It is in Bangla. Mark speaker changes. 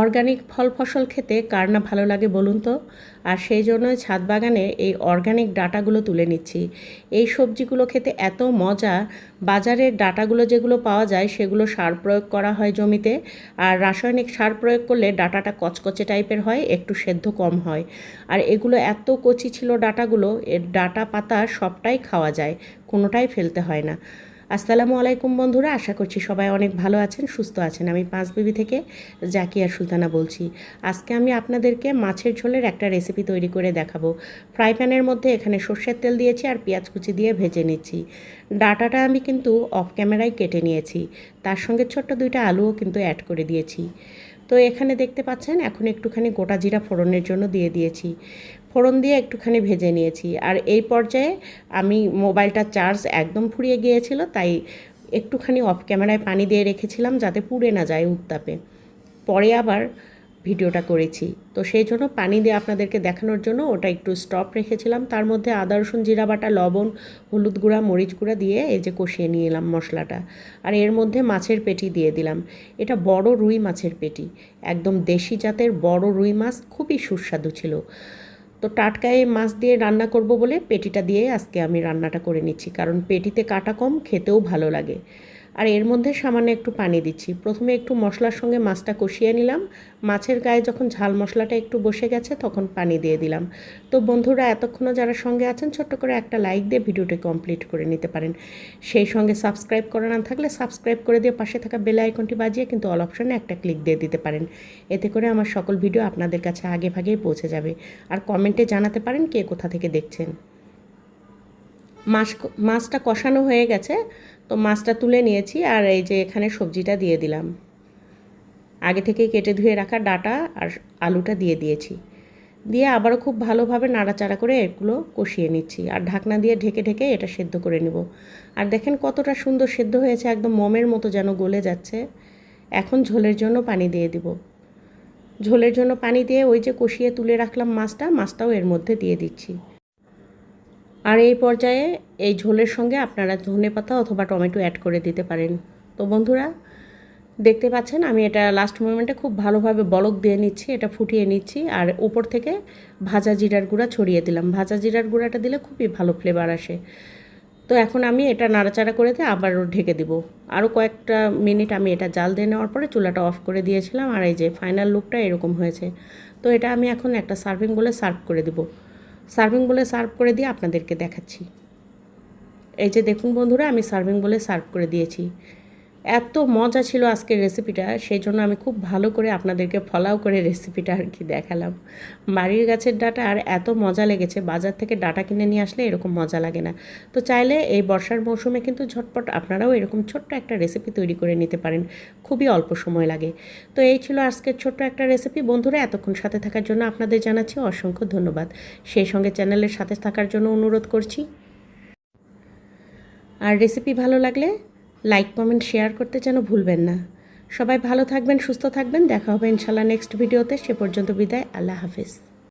Speaker 1: অর্গানিক ফল ফসল খেতে কার না ভালো লাগে বলুন তো? আর সেই জন্যই ছাদ বাগানে এই অর্গানিক ডাটাগুলো তুলে নিচ্ছি। এই সবজিগুলো খেতে এত মজা, বাজারের ডাটাগুলো যেগুলো পাওয়া যায় সেগুলো সার প্রয়োগ করা হয় জমিতে, আর রাসায়নিক সার প্রয়োগ করলে ডাটাটা কচকচে টাইপের হয়, একটু সেদ্ধ কম হয়। আর এগুলো এত কচি ছিল ডাটাগুলো, এর ডাটা পাতা সবটাই খাওয়া যায়, কোনোটাই ফেলতে হয় না। আসসালামু আলাইকুম বন্ধুরা, আশা করছি সবাই অনেক ভালো আছেন, সুস্থ আছেন। আমি পাঁচ বিবি থেকে জাকিয়া সুলতানা বলছি। আজকে আমি আপনাদেরকে মাছের ঝোলের একটা রেসিপি তৈরি করে দেখাবো। ফ্রাই প্যানের মধ্যে এখানে সর্ষের তেল দিয়েছি আর পেঁয়াজ কুচি দিয়ে ভেজে নিচ্ছি। ডাটাটা আমি কিন্তু অফ ক্যামেরায় কেটে নিয়েছি। তার সঙ্গে ছোট্ট দুইটা আলুও কিন্তু অ্যাড করে দিয়েছি। তো এখানে দেখতে পাচ্ছেন, এখন একটুখানি গোটা জিরা ফোড়নের জন্য দিয়ে দিয়েছি। ফোড়ন দিয়ে একটুখানি ভেজে নিয়েছি। আর এই পর্যায়ে আমি মোবাইলটা চার্জ একদম ফুরিয়ে গিয়েছিল, তাই একটুখানি অফ ক্যামেরায় পানি দিয়ে রেখেছিলাম যাতে পুড়ে না যায় উত্তাপে। পরে আবার ভিডিওটা করেছি। তো সেই জন্য পানি দিয়ে আপনাদেরকে দেখানোর জন্য ওটা একটু স্টপ রেখেছিলাম। তার মধ্যে আদা, রসুন, জিরা বাটা, লবণ, হলুদ গুঁড়া, মরিচ গুঁড়া দিয়ে এই যে কষিয়ে নিয়ে এলাম মশলাটা। আর এর মধ্যে মাছের পেটি দিয়ে দিলাম। এটা বড় রুই মাছের পেটি। একদম দেশি জাতের বড় রুই মাছ, খুবই সুস্বাদু ছিল। তো টাটকায় মাছ দিয়ে রান্না করব বলে পেটিটা দিয়ে আজকে আমি রান্নাটা করে নিচ্ছি। কারণ পেটিতে কাটা কম, খেতেও ভালো লাগে। আর এর মধ্যে সামান্য একটু পানি দিচ্ছি। প্রথমে একটু মশলার সঙ্গে মাছটা কষিয়ে নিলাম। মাছের গায়ে যখন ঝাল মশলাটা একটু বসে গেছে, তখন পানি দিয়ে দিলাম। তো বন্ধুরা, এতক্ষণও যারা সঙ্গে আছেন, ছোট্ট করে একটা লাইক দিয়ে ভিডিওটি কমপ্লিট করে নিতে পারেন। সেই সঙ্গে সাবস্ক্রাইব করা না থাকলে সাবস্ক্রাইব করে দিয়ে পাশে থাকা বেল আইকনটি বাজিয়ে কিন্তু অল অপশানে একটা ক্লিক দিয়ে দিতে পারেন। এতে করে আমার সকল ভিডিও আপনাদের কাছে আগে ভাগেই পৌঁছে যাবে। আর কমেন্টে জানাতে পারেন কে কোথা থেকে দেখছেন। মাছ মাছটা কষানো হয়ে গেছে, তো মাছটা তুলে নিয়েছি আর এই যে এখানে সবজিটা দিয়ে দিলাম। আগে থেকে কেটে ধুয়ে রাখা ডাটা আর আলুটা দিয়ে দিয়েছি। দিয়ে আবারও খুব ভালোভাবে নাড়াচাড়া করে এগুলো কষিয়ে নিচ্ছি আর ঢাকনা দিয়ে ঢেকে ঢেকে এটা সেদ্ধ করে নেব। আর দেখেন কতটা সুন্দর সেদ্ধ হয়েছে, একদম মমের মতো যেন গলে যাচ্ছে। এখন ঝোলের জন্য পানি দিয়ে দিব। ঝোলের জন্য পানি দিয়ে ওই যে কষিয়ে তুলে রাখলাম মাছটা, মাছটাও এর মধ্যে দিয়ে দিচ্ছি। আর এই পর্যায়ে এই ঝোলের সঙ্গে আপনারা ধনে পাতা অথবা টমেটো অ্যাড করে দিতে পারেন। তো বন্ধুরা, দেখতে পাচ্ছেন আমি এটা লাস্ট মোমেন্টে খুব ভালোভাবে বলক দিয়ে নিচ্ছি, এটা ফুটিয়ে নিচ্ছি, আর উপর থেকে ভাজা জিরার গুঁড়া ছড়িয়ে দিলাম। ভাজা জিরার গুঁড়াটা দিলে খুবই ভালো ফ্লেভার আসে। তো এখন আমি এটা নাড়াচাড়া করে দিয়ে আবারও ঢেকে দিব। আরও কয়েকটা মিনিট আমি এটা জাল দিয়ে নেওয়ার পরে চুলাটা অফ করে দিয়েছিলাম, আর এই যে ফাইনাল লুকটা এরকম হয়েছে। তো এটা আমি এখন একটা সার্ভিং বলে সার্ভ করে দেবো। সার্ভিং বলে সার্ভ করে দিয়ে আপনাদেরকে দেখাচ্ছি। এই যে দেখুন বন্ধুরা, আমি সার্ভিং বলে সার্ভ করে দিয়েছি। এত মজা ছিল আজকের রেসিপিটা সেই জন্য আমি খুব ভালো করে আপনাদেরকে ফলাও করে রেসিপিটা আর কি দেখালাম। বাড়ির গাছের ডাটা আর এত মজা লেগেছে, বাজার থেকে ডাটা কিনে নিয়ে আসলে এরকম মজা লাগে না। তো চাইলে এই বর্ষার মৌসুমে কিন্তু ঝটপট আপনারাও এরকম ছোট্ট একটা রেসিপি তৈরি করে নিতে পারেন, খুবই অল্প সময় লাগে। তো এই ছিল আজকের ছোট্ট একটা রেসিপি বন্ধুরা, এতক্ষণ সাথে থাকার জন্য আপনাদের জানাচ্ছি অসংখ্য ধন্যবাদ। সেই সঙ্গে চ্যানেলের সাথে থাকার জন্য অনুরোধ করছি। আর রেসিপি ভালো লাগলে লাইক কমেন্ট শেয়ার করতে যেন ভুলবেন না। সবাই ভালো থাকবেন, সুস্থ থাকবেন। দেখা হবে ইনশাল্লাহ নেক্সট ভিডিওতে সে পর্যন্ত বিদায়। আল্লাহ হাফিজ।